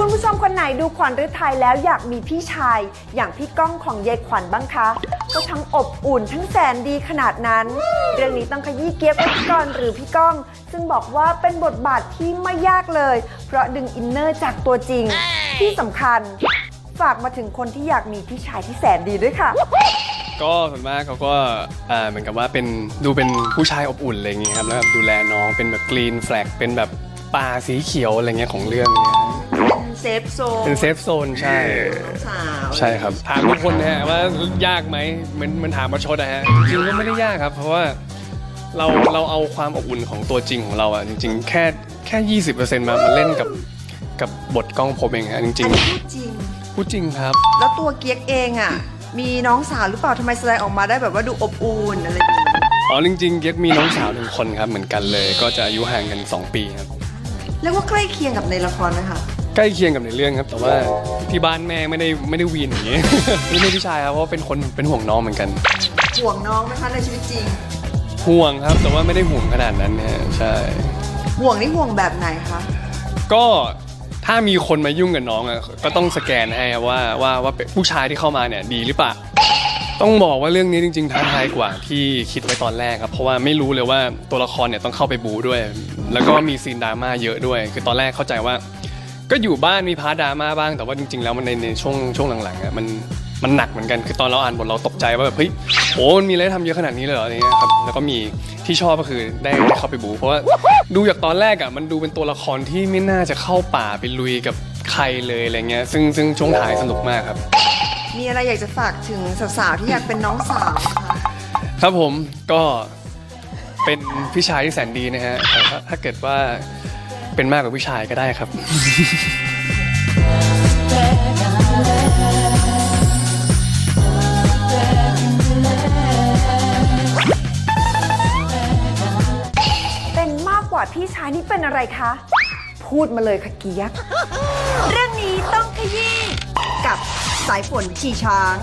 คุณผู้ชมคนไหนดูขวัญฤทัยแล้วอยากมีพี่ชาย อย่างพี่ก้องของยายขวัญบ้างคะก็ทั้งอบอุ่นทั้งแสนดีขนาดนั้น เรื่องนี้ต้องขยี้เกียบไว้ก่อนหรือพี่ก้อง ซึ่งบอกว่าเป็นบทบาทที่ไม่ยากเลย เพราะดึงอินเนอร์จากตัวจริง ที่สำคัญ ฝากมาถึงคนที่อยากมีพี่ชายที่แสนดีด้วยค่ะ ก็ส่วนมากเขาก็อ่าเหมือนกับว่าเป็นดูเป็นผู้ชายอบอุ่นอะไรอย่างเงี้ยครับแล้วแบบดูแลน้องเป็นแบบกรีนแฟลกเป็นแบบป่าสีเขียวอะไรเงี้ยของเรื่องเนี่ย เซฟโซนเป็นเซฟโซนใช่ สาวใช่ครับ ถามทุกคนนะฮะว่ายากไหมเหมือนเหมันถามมาชดนะฮะจริงๆก็ไม่ได้ยากครับ เพราะว่าเราเราเอาความอบอุ่นของตัวจริงของเราอะจริง ๆ แค่แค่ยี่สิบเปอร์เซ็นต์มามาเล่นกับกับบทกล้องผมเองฮะจริงอันนี้พูดจริง ๆพูดจริงครับ แล้วตัวเกียกเองอะ มีน้องสาวหรือเปล่าทำไมแสดงออกมาได้แบบว่าดูอบอุ่นอะไรอย่างเงี้ยอ๋อจริงๆเก๊กมีน้องสาวหนึ่งคนครับเหมือนกันเลย ก็จะอายุห่างกัน 2 ปีครับ เรียกว่าใกล้เคียงกับในละครไหมคะ ใกล้เคียงกับในเรื่องครับ แต่ว่าที่บ้านแม่ไม่ได้ไม่ได้วีนอย่างนี้ นี่ไม่พี่ชายครับเพราะว่าเป็นคนเป็นห่วงน้องเหมือนกัน ห่วงน้องไหมคะในชีวิตจริง ห่วงครับ แต่ว่าไม่ได้ห่วงขนาดนั้นนะฮะใช่ ห่วงนี่ห่วงแบบไหนคะก็ถ้ามีคนมายุ่งกับน้องอะก็ต้องสแกนให้ครับว่าว่าว่าเป็นผู้ชายที่เข้ามาเนี่ยดีหรือเปล่าต้องบอกว่าเรื่องนี้จริงๆท้าทายกว่าที่คิดไว้ตอนแรกครับเพราะว่าไม่รู้เลยว่าตัวละครเนี่ยต้องเข้าไปบูด้วย แล้วก็มีซีนดราม่าเยอะด้วย คือตอนแรกเข้าใจว่า ก็อยู่บ้านมีพาร์ทดราม่าบ้างแต่ว่าจริง ๆ แล้วมันในในช่วงช่วงหลังๆอะมันมันหนักเหมือนกันคือตอนเราอ่านบทเราตกใจว่าแบบเฮ้ยโอ้มันมีอะไรให้ทำเยอะขนาดนี้เลยเหรออะไรเงี้ยครับแล้วก็มีที่ชอบก็คือได้ได้เข้าไปบูเพราะว่าดูจากตอนแรกอะมันดูเป็นตัวละครที่ไม่น่าจะเข้าป่าไปลุยกับใครเลยอะไรเงี้ยซึ่งซึ่งช่วงท้ายสนุกมากครับ มีอะไรอยากจะฝากถึงสาวๆที่อยากเป็นน้องสาวไหมคะครับผมก็เป็นพี่ชายที่แสนดีนะฮะแต่ถ้าถ้าเกิดว่า เป็นมากกว่าพี่ชายก็ได้ครับ เป็นมากกว่าพี่ชายนี่เป็นอะไรคะ พูดมาเลยค่ะเกียก เรื่องนี้ต้องขยี้กับสายฝนชีช้าง